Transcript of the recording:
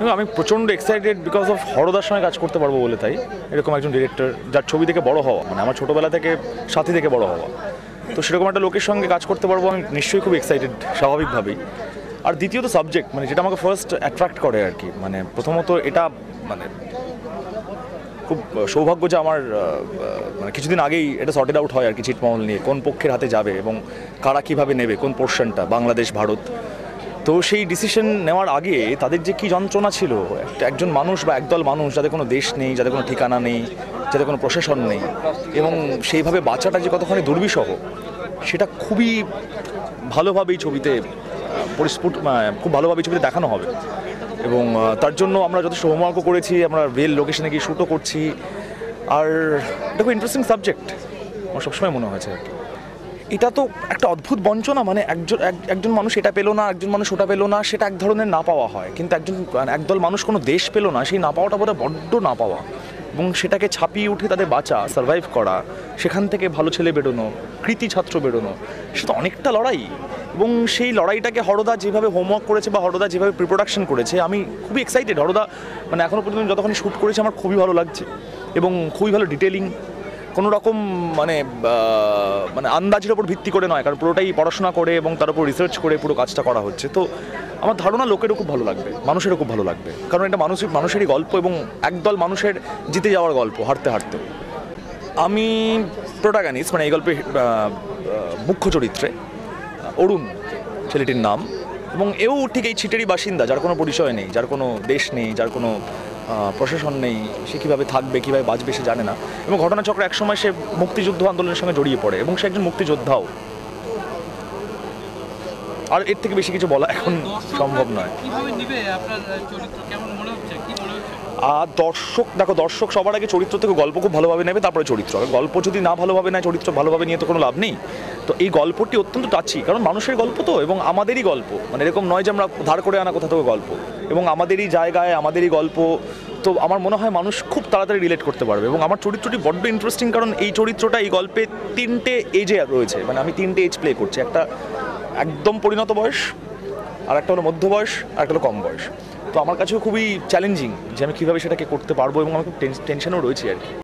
এবং আমি প্রচণ্ড এক্সাইটেড বিকজ অফ হরদার সঙ্গে কাজ করতে পারব বলে তাই। এরকম একজন ডিরেক্টর যার ছবি থেকে বড় হওয়া মানে আমার ছোটোবেলা থেকে সাথী থেকে বড় হওয়া। তো সেরকম একটা লোকের সঙ্গে কাজ করতে পারব আমি নিশ্চয়ই খুব এক্সাইটেড স্বাভাবিকভাবেই। আর দ্বিতীয়ত সাবজেক্ট মানে যেটা আমাকে ফার্স্ট অ্যাট্রাক্ট করে আর কি মানে প্রথমত এটা মানে খুব সৌভাগ্য যে আমার মানে কিছুদিন আগেই এটা সর্টেড আউট হয় আর কি, ছিটমহল নিয়ে, কোন পক্ষের হাতে যাবে এবং কারা কীভাবে নেবে, কোন পোর্শনটা বাংলাদেশ, ভারত। তো সেই ডিসিশন নেওয়ার আগে তাদের যে কী যন্ত্রণা ছিল? একজন মানুষ বা একদল মানুষ যাদের কোনো দেশ নেই যাদের কোনো ঠিকানা নেই যাদের কোনো প্রশাসন নেই এবং সেইভাবে বাচ্চাটা যে কতখানি দুর্বিষহ, সেটা খুবই ভালোভাবেই ছবিতে পরিস্ফুট খুব ভালোভাবে ছবিতে দেখানো হবে। এবং তার জন্য আমরা যথেষ্ট হোমওয়ার্কও করেছি, আমরা রেল লোকেশনে গিয়ে শ্যুটও করছি। আর এটা খুব ইন্টারেস্টিং সাবজেক্ট আমার সবসময় মনে হয়েছে আর কি। এটা তো একটা অদ্ভুত বঞ্চনা মানে একজন, এক- একজন মানুষ এটা পেল না, একজন মানুষ ওটা পেল না, সেটা এক ধরনের না পাওয়া হয়। কিন্তু একজন, একদল মানুষ কোনো দেশ পেল না, সেই না পাওয়াটা বোধহয় বড্ড না পাওয়া। এবং সেটাকে ছাপিয়ে উঠে তাদের বাঁচা সার্ভাইভ করা, সেখান থেকে ভালো ছেলে বেরোনো, কৃতি ছাত্র বেরোনো সেটা অনেকটা লড়াই। এবং সেই লড়াইটাকে হরদা যেভাবে হোমওয়ার্ক করেছে বা হরদা যেভাবে প্রিপ্রোডাকশন করেছে, আমি খুবই এক্সাইটেড হরদা মানে এখনও পর্যন্ত যতক্ষণ শ্যুট করেছে, আমার খুবই ভালো লাগছে। এবং খুবই ভালো ডিটেলিং কোনো রকম মানে মানে আন্দাজের ওপর ভিত্তি করে নয়, কারণ পুরোটাই পড়াশোনা করে এবং তার উপর রিসার্চ করে পুরো কাজটা করা হচ্ছে। তো আমার ধারণা লোকেরও খুব ভালো লাগবে, মানুষেরও খুব ভালো লাগবে। কারণ এটা মানুষের মানুষেরই গল্প এবং একদল মানুষের জিতে যাওয়ার গল্প হাঁটতে হাঁটতে আমি প্রোটাগানিস্ট মানে এই গল্পে মুখ্য চরিত্রে, অরুণ ছেলেটির নাম। এবং এও ঠিক এই ছিটেরই বাসিন্দা, যার কোনো পরিচয় নেই, যার কোনো দেশ নেই, যার কোনো প্রশাসন নেই, সে কীভাবে থাকবে, কীভাবে বাঁচবে সে জানে না। এবং ঘটনাচক্র একসময় সে মুক্তিযুদ্ধ আন্দোলনের সঙ্গে জড়িয়ে পড়ে এবং সে একজন মুক্তিযোদ্ধাও। আর এর থেকে বেশি কিছু বলা এখন সম্ভব নয়। আর দর্শক, দেখো দর্শক সবার আগে চরিত্র থেকে গল্প খুব ভালোভাবে নেবে, তারপরে চরিত্র। গল্প যদি না ভালোভাবে নেয়, চরিত্র ভালোভাবে নিয়ে তো কোনো লাভ নেই। তো এই গল্পটি অত্যন্ত টাচি, কারণ মানুষের গল্প তো, এবং আমাদেরই গল্প। মানে এরকম নয় যে আমরা ধার করে আনা কোথা থেকে গল্প। এবং আমাদেরই জায়গায়, আমাদেরই গল্প, তো আমার মনে হয় মানুষ খুব তাড়াতাড়ি রিলেট করতে পারবে। এবং আমার চরিত্রটি বড্ড ইন্টারেস্টিং কারণ এই চরিত্রটা এই গল্পে তিনটে এজে রয়েছে। মানে আমি তিনটে এজ প্লে করছি। একটা একদম পরিণত বয়স আর একটা হলো মধ্য বয়স আর একটা হলো কম বয়স। তো আমার কাছেও খুবই চ্যালেঞ্জিং যে আমি কীভাবে সেটাকে করতে পারব এবং আমার খুব টেনশনও রয়েছে আর কি।